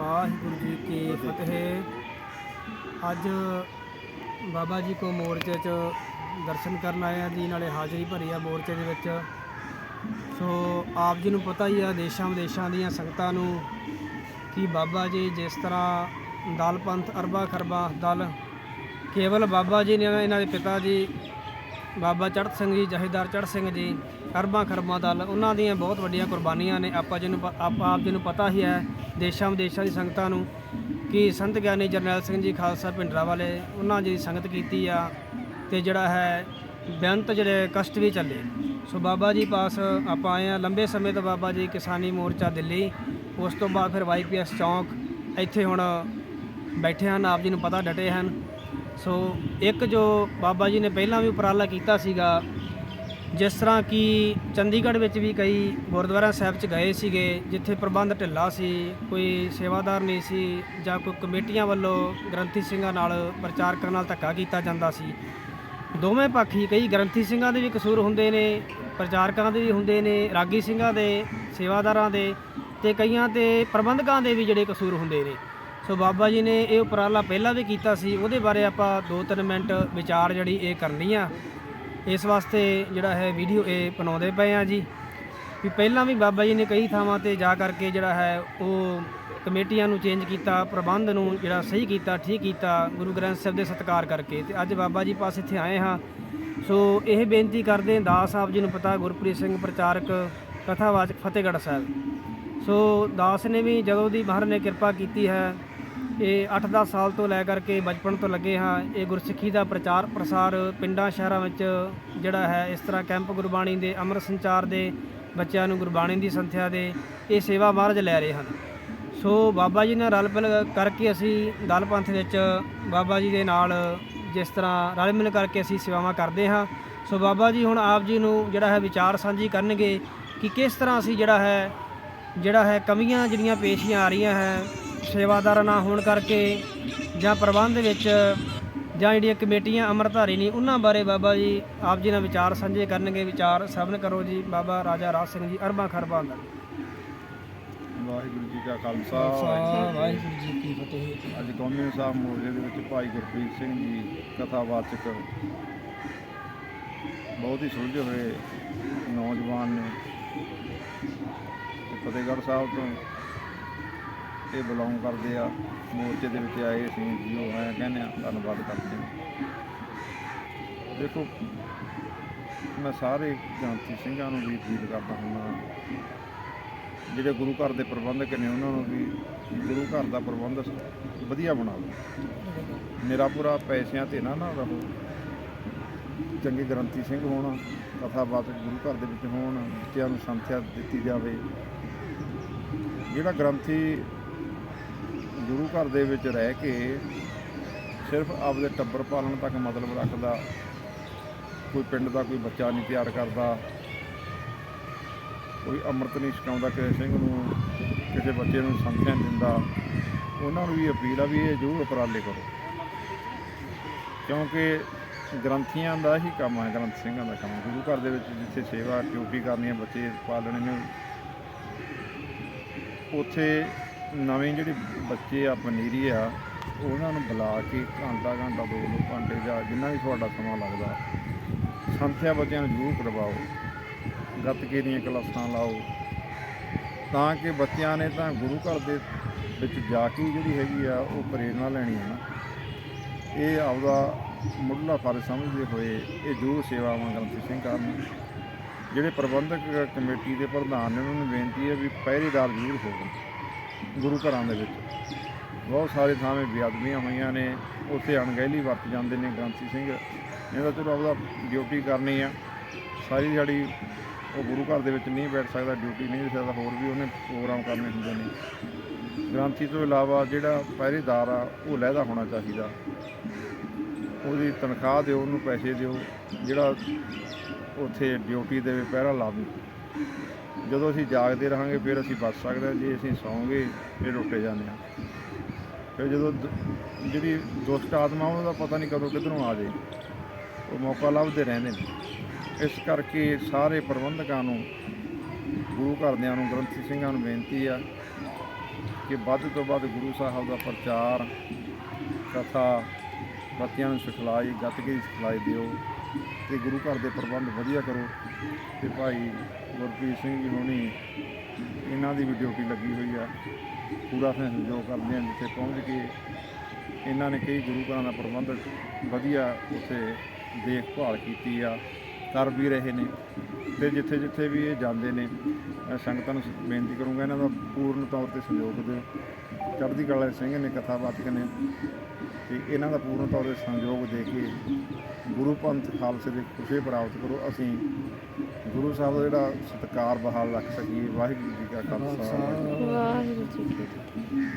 ਵਾਹਿਗੁਰੂ ਜੀ ਕੀ ਫਤਿਹ। ਅੱਜ ਬਾਬਾ ਜੀ ਕੋ ਮੋਰਚੇ 'ਚ ਦਰਸ਼ਨ ਕਰਨ ਆਏ ਆ ਜੀ, ਨਾਲੇ ਹਾਜ਼ਰੀ ਭਰੀ ਆ ਮੋਰਚੇ ਦੇ ਵਿੱਚ। ਸੋ ਆਪ ਜੀ ਨੂੰ ਪਤਾ ਹੀ ਆ ਦੇਸ਼ਾਂ ਵਿਦੇਸ਼ਾਂ ਦੀਆਂ ਸੰਗਤਾਂ ਨੂੰ ਕਿ ਬਾਬਾ ਜੀ ਜਿਸ ਤਰ੍ਹਾਂ ਦਲ ਪੰਥ ਅਰਬਾ ਖਰਬਾ ਦਲ, ਕੇਵਲ ਬਾਬਾ ਜੀ ਨੇ ਇਹਨਾਂ ਦੇ ਪਿਤਾ ਜੀ, ਬਾਬਾ ਚੜ੍ਹਤ ਸਿੰਘ ਜੀ, ਜਹੇਦਾਰ ਚੜ੍ਹ ਸਿੰਘ ਜੀ ਅਰਬਾਂ ਖਰਬਾਂ ਦਲ ਉਹਨਾਂ ਦੀਆਂ ਬਹੁਤ ਵੱਡੀਆਂ ਕੁਰਬਾਨੀਆਂ ਨੇ। ਆਪਾਂ ਜਿਹਨੂੰ ਨੂੰ ਪ- ਆਪ ਆਪ ਜੀ ਨੂੰ ਪਤਾ ਹੀ ਹੈ, ਦੇਸ਼ਾਂ ਵਿਦੇਸ਼ਾਂ ਦੀ ਸੰਗਤਾਂ ਨੂੰ, ਕਿ ਸੰਤ ਗਿਆਨੀ ਜਰਨੈਲ ਸਿੰਘ ਜੀ ਖਾਲਸਾ ਭਿੰਡਰਾ ਵਾਲੇ ਉਹਨਾਂ ਦੀ ਸੰਗਤ ਕੀਤੀ ਆ ਤੇ ਜਿਹੜਾ ਹੈ, ਬੇਅੰਤ ਜਿਹੜੇ ਕਸ਼ਟ ਵੀ ਚੱਲੇ। ਸੋ ਬਾਬਾ ਜੀ ਪਾਸ ਆਪਾਂ ਆਏ ਆ, ਲੰਬੇ ਸਮੇਂ ਤੋਂ ਬਾਬਾ ਜੀ ਕਿਸਾਨੀ ਮੋਰਚਾ ਦਿੱਲੀ, ਉਸ ਤੋਂ ਬਾਅਦ ਫਿਰ ਵਾਈਪੀਐਸ ਚੌਂਕ, ਇੱਥੇ ਹੁਣ ਬੈਠੇ ਹਨ, ਆਪ ਜੀ ਨੂੰ ਪਤਾ ਡਟੇ ਹਨ। ਸੋ ਇੱਕ ਜੋ ਬਾਬਾ ਜੀ ਨੇ ਪਹਿਲਾਂ ਵੀ ਉਪਰਾਲਾ ਕੀਤਾ ਸੀਗਾ ਜਿਸ ਤਰ੍ਹਾਂ ਕਿ ਚੰਡੀਗੜ੍ਹ ਵਿੱਚ ਵੀ ਕਈ ਗੁਰਦੁਆਰਾ ਸਾਹਿਬ 'ਚ ਗਏ ਸੀਗੇ, ਜਿੱਥੇ ਪ੍ਰਬੰਧ ਢਿੱਲਾ ਸੀ, ਕੋਈ ਸੇਵਾਦਾਰ ਨਹੀਂ ਸੀ ਜਾਂ ਕੋਈ ਕਮੇਟੀਆਂ ਵੱਲੋਂ ਗ੍ਰੰਥੀ ਸਿੰਘਾਂ ਨਾਲ ਪ੍ਰਚਾਰਕਾਂ ਨਾਲ ਧੱਕਾ ਕੀਤਾ ਜਾਂਦਾ ਸੀ। ਦੋਵੇਂ ਪੱਖੀ ਕਈ ਗ੍ਰੰਥੀ ਸਿੰਘਾਂ ਦੇ ਵੀ ਕਸੂਰ ਹੁੰਦੇ ਨੇ, ਪ੍ਰਚਾਰਕਾਂ ਦੇ ਵੀ ਹੁੰਦੇ ਨੇ, ਰਾਗੀ ਸਿੰਘਾਂ ਦੇ, ਸੇਵਾਦਾਰਾਂ ਦੇ ਤੇ ਕਈਆਂ ਤੇ ਪ੍ਰਬੰਧਕਾਂ ਦੇ ਵੀ ਜਿਹੜੇ ਕਸੂਰ ਹੁੰਦੇ ਨੇ। ਸੋ ਬਾਬਾ ਜੀ ਨੇ ਇਹ ਉਪਰਾਲਾ ਪਹਿਲਾਂ ਵੀ ਕੀਤਾ ਸੀ, ਉਹਦੇ ਬਾਰੇ ਆਪਾਂ 2-3 ਮਿੰਟ ਵਿਚਾਰ ਜਿਹੜੀ ਇਹ ਕਰਨੀ ਆ। ਇਸ ਵਾਸਤੇ ਜਿਹੜਾ ਹੈ ਵੀਡੀਓ ਇਹ ਬਣਾਉਂਦੇ ਪਏ ਆ ਜੀ। ਵੀ ਪਹਿਲਾਂ ਵੀ ਬਾਬਾ ਜੀ ਨੇ ਕਈ ਥਾਵਾਂ ਤੇ ਜਾ ਕਰਕੇ ਜਿਹੜਾ ਹੈ ਉਹ ਕਮੇਟੀਆਂ ਨੂੰ ਚੇਂਜ ਕੀਤਾ, ਪ੍ਰਬੰਧ ਨੂੰ ਜਿਹੜਾ ਸਹੀ ਕੀਤਾ, ਠੀਕ ਕੀਤਾ, ਗੁਰੂ ਗ੍ਰੰਥ ਸਾਹਿਬ ਦੇ ਸਤਿਕਾਰ ਕਰਕੇ। ਤੇ ਅੱਜ ਬਾਬਾ ਜੀ ਪਾਸ ਇੱਥੇ ਆਏ ਹਾਂ। ਸੋ ਇਹ ਬੇਨਤੀ ਕਰਦੇ ਹਾਂ, ਦਾਸ ਸਾਹਿਬ ਜੀ ਨੂੰ ਪਤਾ, ਗੁਰਪ੍ਰੀਤ ਸਿੰਘ ਪ੍ਰਚਾਰਕ, ਕਥਾਵਾਚਕ ਫਤਿਹਗੜ੍ਹ ਸਾਹਿਬ। ਸੋ ਦਾਸ ਨੇ ਵੀ ਜਦੋਂ ਦੀ ਮਹਾਰਾਜ ਨੇ ਕਿਰਪਾ ਕੀਤੀ ਹੈ ਇਹ 8-10 ਸਾਲ ਤੋਂ ਲੈ ਕਰਕੇ ਬਚਪਨ ਤੋਂ ਲੱਗੇ ਹਾਂ। ਇਹ ਗੁਰਸਿੱਖੀ ਦਾ ਪ੍ਰਚਾਰ ਪ੍ਰਸਾਰ ਪਿੰਡਾਂ ਸ਼ਹਿਰਾਂ ਵਿੱਚ ਜਿਹੜਾ ਹੈ, ਇਸ ਤਰ੍ਹਾਂ ਕੈਂਪ ਗੁਰਬਾਣੀ ਦੇ, ਅੰਮ੍ਰਿਤ ਸੰਚਾਰ ਦੇ, ਬੱਚਿਆਂ ਨੂੰ ਗੁਰਬਾਣੀ ਦੀ ਸੰਥਿਆ ਦੇ, ਇਹ ਸੇਵਾ ਮਹਾਰਾਜ ਲੈ ਰਹੇ ਹਨ। ਸੋ ਬਾਬਾ ਜੀ ਨਾਲ ਰਲ ਮਿਲ ਕਰਕੇ ਅਸੀਂ ਦਲ ਪੰਥ ਵਿੱਚ ਬਾਬਾ ਜੀ ਦੇ ਨਾਲ ਜਿਸ ਤਰ੍ਹਾਂ ਰਲ ਮਿਲ ਕਰਕੇ ਅਸੀਂ ਸੇਵਾਵਾਂ ਕਰਦੇ ਹਾਂ। ਸੋ ਬਾਬਾ ਜੀ ਹੁਣ ਆਪ ਜੀ ਨੂੰ ਜਿਹੜਾ ਹੈ ਵਿਚਾਰ ਸਾਂਝੀ ਕਰਨਗੇ ਕਿ ਕਿਸ ਤਰ੍ਹਾਂ ਅਸੀਂ ਜਿਹੜਾ ਹੈ ਜਿਹੜਾ ਹੈ ਕਮੀਆਂ ਜਿਹੜੀਆਂ ਪੇਸ਼ੀਆਂ ਆ ਰਹੀਆਂ ਹੈ ਸੇਵਾਦਾਰ ਨਾ ਹੋਣ ਕਰਕੇ ਜਾਂ ਪ੍ਰਬੰਧ ਵਿੱਚ ਜਾਂ ਜਿਹੜੀਆਂ ਕਮੇਟੀਆਂ ਅੰਮ੍ਰਿਤਧਾਰੀ ਨਹੀਂ ਉਹਨਾਂ ਬਾਰੇ ਬਾਬਾ ਜੀ ਆਪ ਜੀ ਨਾਲ ਵਿਚਾਰ ਸਾਂਝੇ ਕਰਨਗੇ ਵਿਚਾਰ ਸਭਨ ਕਰੋ ਜੀ ਬਾਬਾ ਰਾਜਾ ਰਾਜ ਸਿੰਘ ਜੀ ਅਰਬਾਂ ਖਰਬਾਂ ਦਾ। ਵਾਹਿਗੁਰੂ ਜੀ ਕਾ ਖਾਲਸਾ ਵਾਹਿਗੁਰੂ ਜੀ ਕੀ ਫਤਿਹ। ਅੱਜ ਕੌਮੀ ਸਾਹਿਬ ਮੋਰਚੇ ਦੇ ਵਿੱਚ ਭਾਈ ਗੁਰਪ੍ਰੀਤ ਸਿੰਘ ਜੀ ਕਥਾਵਾਚਕ ਬਹੁਤ ਹੀ ਸੁਲਝੇ ਹੋਏ ਨੌਜਵਾਨ ਨੇ। ਫਤਿਹਗੜ੍ਹ ਸਾਹਿਬ ਤੋਂ ਇਹ ਬਿਲੋਂਗ ਕਰਦੇ ਆ। ਮੋਰਚੇ ਦੇ ਵਿੱਚ ਆਏ ਅਸੀਂ ਜੀਓ ਆਇਆ ਕਹਿੰਦੇ ਆ, ਧੰਨਵਾਦ ਕਰਦੇ ਹਾਂ ਦੇਖੋ, ਮੈਂ ਸਾਰੇ ਗ੍ਰੰਥੀ ਸਿੰਘਾਂ ਨੂੰ ਵੀ ਅਪੀਲ ਕਰਦਾ ਹੁੰਦਾ ਜਿਹੜੇ ਗੁਰੂ ਘਰ ਦੇ ਪ੍ਰਬੰਧਕ ਨੇ, ਉਹਨਾਂ ਨੂੰ ਵੀ ਗੁਰੂ ਘਰ ਦਾ ਪ੍ਰਬੰਧ ਵਧੀਆ ਬਣਾਓ ਮੇਰਾ ਪੂਰਾ ਪੈਸਿਆਂ ਤੇ ਨਾ ਨਾ ਰਹੋ। ਚੰਗੇ ਗ੍ਰੰਥੀ ਸਿੰਘ ਹੋਣ ਕਥਾ ਕਥਾਵਾਚਕ ਗੁਰੂ ਘਰ ਦੇ ਵਿੱਚ ਹੋਣ, ਬੱਚਿਆਂ ਨੂੰ ਸੰਥਿਆ ਦਿੱਤੀ ਜਾਵੇ। ਜਿਹੜਾ ਗ੍ਰੰਥੀ ਗੁਰੂ ਘਰ ਦੇ ਵਿੱਚ ਰਹਿ ਕੇ ਸਿਰਫ ਆਪਦੇ ਟੱਬਰ ਪਾਲਣ ਤੱਕ ਮਤਲਬ ਰੱਖਦਾ। ਕੋਈ ਪਿੰਡ ਦਾ ਕੋਈ ਬੱਚਾ ਨਹੀਂ ਤਿਆਰ ਕਰਦਾ। ਕੋਈ ਅੰਮ੍ਰਿਤ ਨਹੀਂ ਛਕਾਉਂਦਾ ਕਿਸੇ ਸਿੰਘ ਨੂੰ, ਕਿਸੇ ਬੱਚੇ ਨੂੰ ਸੰਖਿਆ ਨਹੀਂ ਦਿੰਦਾ। ਉਹਨਾਂ ਨੂੰ ਵੀ ਅਪੀਲ ਆ ਵੀ ਇਹ ਜ਼ਰੂਰ ਉਪਰਾਲੇ ਕਰੋ। ਕਿਉਂਕਿ ਗ੍ਰੰਥੀਆਂ ਦਾ ਹੀ ਕੰਮ ਹੈ, ਗ੍ਰੰਥ ਸਿੰਘਾਂ ਦਾ ਕੰਮ। ਗੁਰੂ ਘਰ ਦੇ ਵਿੱਚ ਜਿੱਥੇ ਸੇਵਾ ਡਿਊਟੀ ਕਰਨੀ ਹੈ, ਬੱਚੇ ਪਾਲਣੇ ਨੇ, ਉੱਥੇ ਨਵੇਂ ਜਿਹੜੇ ਬੱਚੇ ਆ, ਪਨੀਰੀ ਆ, ਉਹਨਾਂ ਨੂੰ ਬੁਲਾ ਕੇ ਘੰਟਾ ਘੰਟਾ ਦੋ ਦੋ ਘੰਟੇ ਜਾਂ ਜਿੰਨਾ ਵੀ ਤੁਹਾਡਾ ਸਮਾਂ ਲੱਗਦਾ, ਸੰਥਿਆ ਬੱਚਿਆਂ ਨੂੰ ਜ਼ਰੂਰ ਕਰਵਾਓ, ਗੱਤਕੇ ਦੀਆਂ ਕਲਾਸਾਂ ਲਾਓ, ਤਾਂ ਕਿ ਬੱਚਿਆਂ ਨੇ ਤਾਂ ਗੁਰੂ ਘਰ ਦੇ ਵਿੱਚ ਜਾ ਕੇ ਜਿਹੜੀ ਹੈਗੀ ਆ, ਉਹ ਪ੍ਰੇਰਣਾ ਲੈਣੀ ਹੈ ਨਾ। ਇਹ ਆਪਦਾ ਮੁੱਢਲਾ ਫਰਜ਼ ਸਮਝਦੇ ਹੋਏ ਇਹ ਜ਼ਰੂਰ ਸੇਵਾਵਾਂ ਗ੍ਰੰਥੀ ਸਿੰਘ ਕਰਨ। ਜਿਹੜੇ ਪ੍ਰਬੰਧਕ ਕਮੇਟੀ ਦੇ ਪ੍ਰਧਾਨ ਨੇ, ਉਹਨਾਂ ਨੂੰ ਬੇਨਤੀ ਹੈ ਵੀ ਪਹਿਰੇਦਾਰ ਜ਼ਰੂਰ ਹੋਣ ਗੁਰੂ ਘਰਾਂ ਦੇ ਵਿੱਚ। ਬਹੁਤ ਸਾਰੇ ਥਾਵੇਂ ਬੇਅਦਬੀਆਂ ਹੋਈਆਂ ਨੇ। ਉੱਥੇ ਅਣਗਹਿਲੀ ਵਰਤ ਜਾਂਦੇ ਨੇ ਗ੍ਰੰਥੀ ਸਿੰਘ। ਇਹਦਾ ਚਲੋ ਆਪਦਾ ਡਿਊਟੀ ਕਰਨੀ ਆ। ਸਾਰੀ ਦਿਹਾੜੀ ਉਹ ਗੁਰੂ ਘਰ ਦੇ ਵਿੱਚ ਨਹੀਂ ਬੈਠ ਸਕਦਾ ਡਿਊਟੀ ਨਹੀਂ ਦੇ ਸਕਦਾ, ਹੋਰ ਵੀ ਉਹਨੇ ਪ੍ਰੋਗਰਾਮ ਕਰਨੇ ਹੁੰਦੇ ਨੇ। ਗ੍ਰੰਥੀ ਤੋਂ ਇਲਾਵਾ ਜਿਹੜਾ ਪਹਿਰੇਦਾਰ ਆ, ਉਹ ਲਹਿਦਾ ਹੋਣਾ ਚਾਹੀਦਾ। ਉਹਦੀ ਤਨਖਾਹ ਦਿਓ, ਉਹਨੂੰ ਪੈਸੇ ਦਿਓ, ਜਿਹੜਾ ਉੱਥੇ ਡਿਊਟੀ ਦੇਵੇ ਪਹਿਰਾ ਲਾਵੇ ਜਦੋਂ ਅਸੀਂ ਜਾਗਦੇ ਰਹਾਂਗੇ, ਫਿਰ ਅਸੀਂ ਬਚ ਸਕਦੇ ਹਾਂ। ਜੇ ਅਸੀਂ ਸੌਂਗੇ, ਫਿਰ ਉੱਠੇ ਜਾਂਦੇ ਹਾਂ। ਫਿਰ ਜਦੋਂ ਦ- ਜਿਹੜੀ ਦੁਸ਼ਟ ਆਤਮਾ ਦਾ ਪਤਾ ਨਹੀਂ ਕਦੋਂ ਕਿੱਧਰੋਂ ਆ ਜਾਏ ਉਹ ਮੌਕਾ ਲੱਭਦੇ ਰਹਿੰਦੇ ਨੇ। ਇਸ ਕਰਕੇ ਸਾਰੇ ਪ੍ਰਬੰਧਕਾਂ ਨੂੰ, ਗੁਰੂ ਘਰਦਿਆਂ ਨੂੰ, ਗ੍ਰੰਥੀ ਸਿੰਘਾਂ ਨੂੰ ਬੇਨਤੀ ਆ ਕਿ ਵੱਧ ਤੋਂ ਵੱਧ ਗੁਰੂ ਸਾਹਿਬ ਦਾ ਪ੍ਰਚਾਰ, ਕਥਾ ਬੱਚਿਆਂ ਨੂੰ ਸਿਖਲਾਈ, ਗੱਤਕੇ ਦੀ ਸਿਖਲਾਈ ਦਿਓ। ਤੇ ਗੁਰੂ ਘਰ ਦੇ ਪ੍ਰਬੰਧ ਵਧੀਆ ਕਰੋ। ਤੇ ਭਾਈ ਗੁਰਪ੍ਰੀਤ ਸਿੰਘ ਜੀ ਹੋਣੀ, ਇਹਨਾਂ ਦੀ ਵੀ ਡਿਊਟੀ ਲੱਗੀ ਹੋਈ ਆ। ਪੂਰਾ ਸਹਿਯੋਗ ਕਰਦੇ ਆ, ਜਿੱਥੇ ਪਹੁੰਚ ਕੇ ਇਹਨਾਂ ਨੇ ਕਈ ਗੁਰੂ ਘਰਾਂ ਦਾ ਪ੍ਰਬੰਧ ਵਧੀਆ ਉੱਥੇ ਦੇਖਭਾਲ ਕੀਤੀ ਆ, ਕਰ ਵੀ ਰਹੇ ਨੇ। ਤੇ ਜਿੱਥੇ ਜਿੱਥੇ ਵੀ ਇਹ ਜਾਂਦੇ ਨੇ, ਮੈਂ ਸੰਗਤਾਂ ਨੂੰ ਬੇਨਤੀ ਕਰੂੰਗਾ ਇਹਨਾਂ ਦਾ ਪੂਰਨ ਤੌਰ ਤੇ ਸਹਿਯੋਗ ਦਿਓ। ਚੜ੍ਹਦੀ ਕਲਾ ਦੇ ਸਿੰਘ ਨੇ ਕਥਾ ਕਥਾਵਾਚਕ ਨੇ। ਤੇ ਇਹਨਾਂ ਦਾ ਪੂਰਨ ਤੌਰ ਤੇ ਸੰਯੋਗ ਦੇ ਕੇ ਗੁਰੂ ਪੰਥ ਖਾਲਸੇ ਦੇ ਖੁਸ਼ੇ ਪ੍ਰਾਪਤ ਕਰੋ। ਅਸੀਂ ਗੁਰੂ ਸਾਹਿਬ ਦਾ ਜਿਹੜਾ ਸਤਿਕਾਰ ਬਹਾਲ ਰੱਖ ਸਕੀਏ। ਵਾਹਿਗੁਰੂ ਜੀ ਕਾ ਖਾਲਸਾ। ਵਾਹਿਗੁਰੂ ਜੀ ਵਾਹਿਗੁਰੂ ਜੀ ਕੀ ਫਤਿਹ।